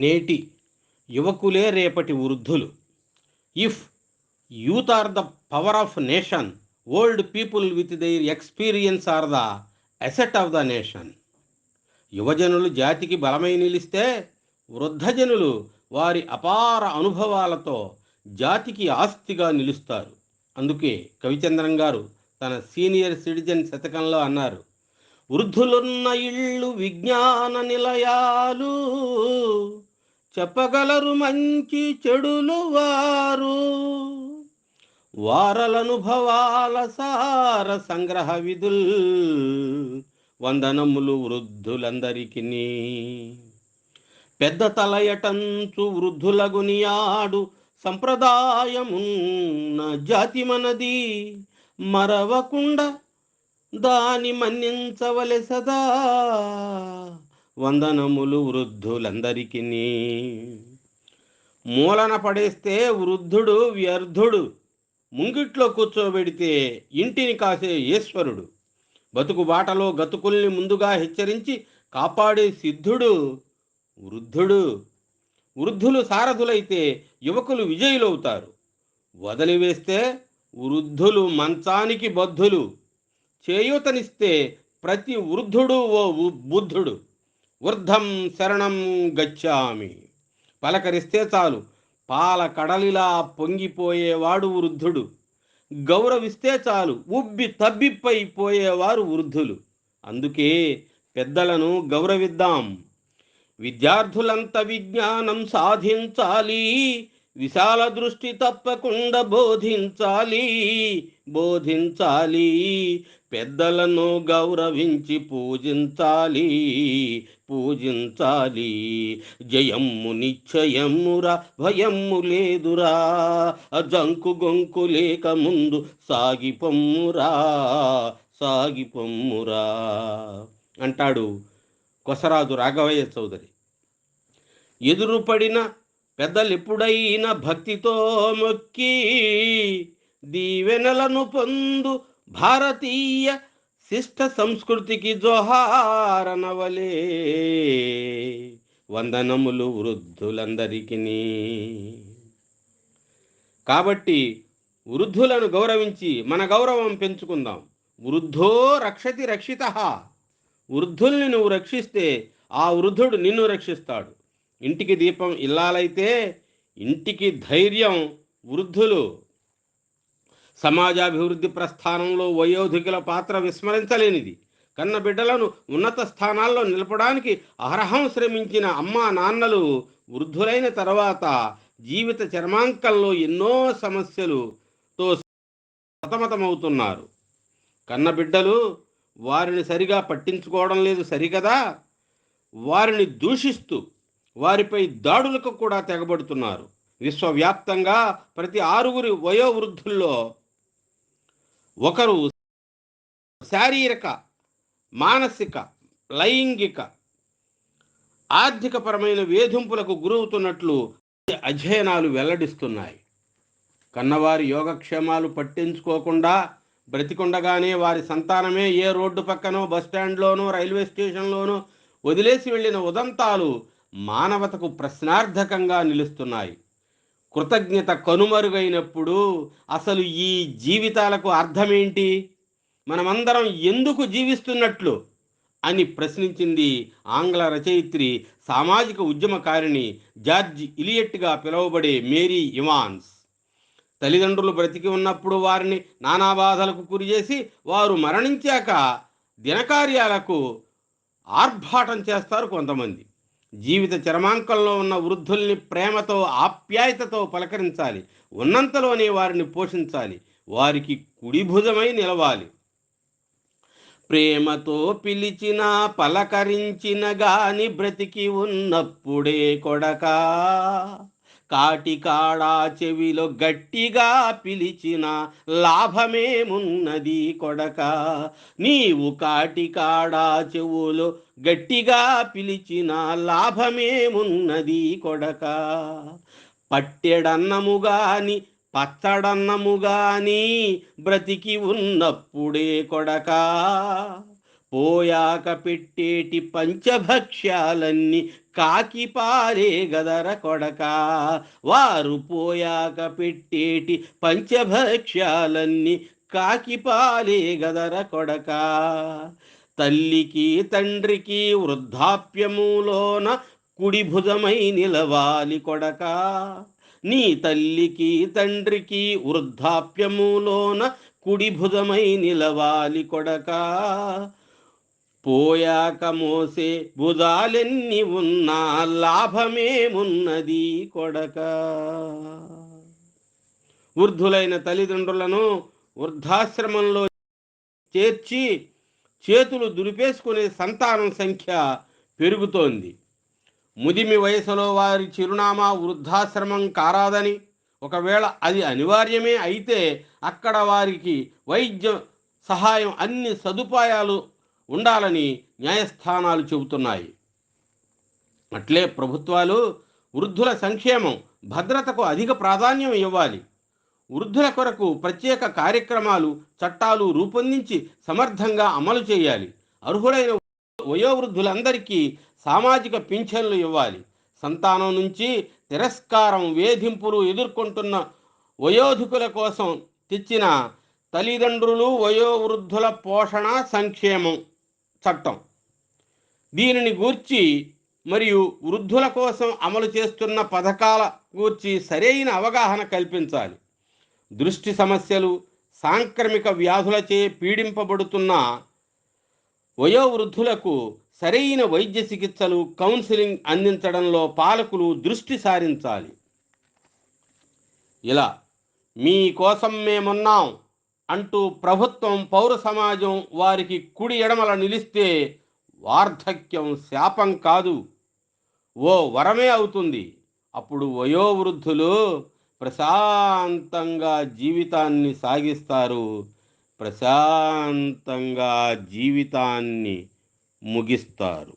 నేటి యువకులే రేపటి వృద్ధులు. If youth are the power of nation old people with their experience are the asset of the nation యువజనులు జాతికి బలమై నిలిస్తే వృద్ధజనులు వారి అపార అనుభవాలతో జాతికి ఆస్తిగా నిలుస్తారు. అందుకే కవిచంద్రం గారు తన సీనియర్ సిటిజన్ శతకంలో అన్నారు వృద్ధులున్న ఇళ్ళు విజ్ఞాన నిలయాలు చెప్పగలరు మంచి చెడులు వారు. వారలనుభవాల సార సంగ్రహ విధుల్ వందనములు వృద్ధులందరికీ పెద్ద తలయటంచు వృద్ధులగునియాడు సంప్రదాయమున్న జాతి మనది. మరవకుండా దాని మన్నించవలె సదా. వందనములు వృద్ధులందరికీ. మూలన పడేస్తే వృద్ధుడు వ్యర్థుడు ముంగిట్లో కూర్చోబెడితే ఇంటిని కాసే ఈశ్వరుడు. బతుకు బాటలో గతుకుల్ని ముందుగా హెచ్చరించి కాపాడే సిద్ధుడు వృద్ధుడు. వృద్ధులు సారథులైతే యువకులు విజయులవుతారు. వదిలివేస్తే వృద్ధులు మంచానికి బద్ధులు. చేయూతనిస్తే ప్రతి వృద్ధుడు ఓ బుద్ధుడు. వృద్ధం శరణం గచ్చామి. పలకరిస్తే చాలు. పాల కడలిలా పొంగిపోయేవాడు వృద్ధుడు. గౌరవిస్తే చాలు. ఉబ్బి తబ్బిప్పైపోయేవారు వృద్ధులు. అందుకే పెద్దలను గౌరవిద్దాం. విద్యార్థులంత విజ్ఞానం సాధించాలి. విశాల దృష్టి తప్పకుండా బోధించాలి బోధించాలి. పెద్దలను గౌరవించి పూజించాలి పూజించాలి. జయమ్ము నిశ్చయమ్మురా భయమ్ము లేదురా. జంకు గొంకు లేక ముందు సాగిపొమ్మురా సాగిపొమ్మురా. అంటాడు కొసరాజు రాఘవయ్య చౌదరి. ఎదురుపడిన పెద్దలెప్పుడైన భక్తితో మొక్కి దీవెనలను పొందు భారతీయ శిష్ట సంస్కృతికి జోహారనవలే. వందనములు వృద్ధులందరికీ కాబట్టి వృద్ధులను గౌరవించి మన గౌరవం పెంచుకుందాం. వృద్ధో రక్షతి రక్షిత. వృద్ధుల్ని నువ్వు రక్షిస్తే ఆ వృద్ధుడు నిన్ను రక్షిస్తాడు. ఇంటికి దీపం ఇల్లాలైతే ఇంటికి ధైర్యం వృద్ధులు. సమాజాభివృద్ధి ప్రస్థానంలో వయోధికుల పాత్ర విస్మరించలేనిది. కన్న బిడ్డలను ఉన్నత స్థానాల్లో నిలపడానికి అర్హం శ్రమించిన అమ్మా నాన్నలు వృద్ధులైన తర్వాత జీవిత చర్మాంకంలో ఎన్నో సమస్యలుతో సతమతమవుతున్నారు. కన్న బిడ్డలు వారిని సరిగా పట్టించుకోవడం లేదు సరికదా వారిని దూషిస్తూ వారిపై దాడులకు కూడా తెగబడుతున్నారు. విశ్వవ్యాప్తంగా ప్రతి ఆరుగురి వయోవృద్ధుల్లో ఒకరు శారీరక మానసిక లైంగిక ఆర్థికపరమైన వేధింపులకు గురవుతున్నట్లు అధ్యయనాలు వెల్లడిస్తున్నాయి. కన్నవారి యోగక్షేమాలు పట్టించుకోకుండా బ్రతికుండగానే వారి సంతానమే ఏ రోడ్డు పక్కనో బస్టాండ్లోనో రైల్వే స్టేషన్లోనో వదిలేసి వెళ్ళిన ఉదంతాలు మానవతకు ప్రశ్నార్థకంగా నిలుస్తున్నాయి. కృతజ్ఞత కనుమరుగైనప్పుడు అసలు ఈ జీవితాలకు అర్థమేంటి? మనమందరం ఎందుకు జీవిస్తున్నట్లు? అని ప్రశ్నించింది ఆంగ్ల రచయిత్రి సామాజిక ఉద్యమకారిణి జార్జ్ ఇలియట్గా పిలువబడే మేరీ ఇవాన్స్. తల్లిదండ్రులు బ్రతికి ఉన్నప్పుడు వారిని నానా బాధలకు గురిచేసి వారు మరణించాక దినకార్యాలకు ఆర్భాటం చేస్తారు కొంతమంది. జీవిత చరమాంకంలో ఉన్న వృద్ధుల్ని ప్రేమతో ఆప్యాయతతో పలకరించాలి. ఉన్నంతలోనే వారిని పోషించాలి. వారికి కుడి భుజమై నిలవాలి. ప్రేమతో పిలిచిన పలకరించిన గాని బ్రతికి ఉన్నప్పుడే కొడకా. కాటికాడా చెవిలో గట్టిగా పిలిచిన లాభమేమున్నది కొడక? నీవు కాటికాడా చెవులో గట్టిగా పిలిచిన లాభమేమున్నది కొడక? పట్టెడన్నము గాని పచ్చడన్నము గాని బ్రతికి ఉన్నప్పుడే కొడకా? పోయాక పెట్టేటి పంచభక్ష్యాలన్నీ కాకి పారే గదర కొడక. వారు పోయాక పెట్టేటి పంచభక్ష్యాలన్నీ కాకి పారే గదర కొడక. తల్లికి తండ్రికి వృద్ధాప్యములోన కుడి భుజమై నిలవాలి కొడక. నీ తల్లికి తండ్రికి వృద్ధాప్యములోన కుడి భుజమై నిలవాలి కొడక. పోయాక మోసే భుజాలెన్ని ఉన్నా లాభమేమున్నది కొడక. వృద్ధులైన తల్లిదండ్రులను వృద్ధాశ్రమంలో చేర్చి చేతులు దులిపేసుకునే సంతానం సంఖ్య పెరుగుతోంది. ముదిమి వయసులో వారి చిరునామా వృద్ధాశ్రమం కారాదని ఒకవేళ అది అనివార్యమే అయితే అక్కడ వారికి వైద్య సహాయం అన్ని సదుపాయాలు ఉండాలని న్యాయస్థానాలు చెబుతున్నాయి. అట్లే ప్రభుత్వాలు వృద్ధుల సంక్షేమం భద్రతకు అధిక ప్రాధాన్యం ఇవ్వాలి. వృద్ధుల కొరకు ప్రత్యేక కార్యక్రమాలు చట్టాలు రూపొందించి సమర్థంగా అమలు చేయాలి. అర్హులైన వయోవృద్ధులందరికీ సామాజిక పింఛన్లు ఇవ్వాలి. సంతానం నుంచి తిరస్కారం వేధింపులు ఎదుర్కొంటున్న వయోధికుల కోసం తెచ్చిన తల్లిదండ్రులు వయోవృద్ధుల పోషణ సంక్షేమం. చట్టం. దీనిని గూర్చి మరియు వృద్ధుల కోసం అమలు చేస్తున్న పథకాల గూర్చి సరైన అవగాహన కల్పించాలి. దృష్టి సమస్యలు సాంక్రమిక వ్యాధులచే పీడింపబడుతున్న వయోవృద్ధులకు సరైన వైద్య చికిత్సలు కౌన్సిలింగ్ అందించడంలో పాలకులు దృష్టి సారించాలి. ఇలా మీ కోసం మేమున్నాం. అంటూ ప్రభుత్వం పౌర సమాజం వారికి కుడి ఎడమల నిలిస్తే వార్ధక్యం శాపం కాదు. ఓ వరమే అవుతుంది. అప్పుడు వయోవృద్ధులు ప్రశాంతంగా జీవితాన్ని సాగిస్తారు. ప్రశాంతంగా జీవితాన్ని ముగిస్తారు.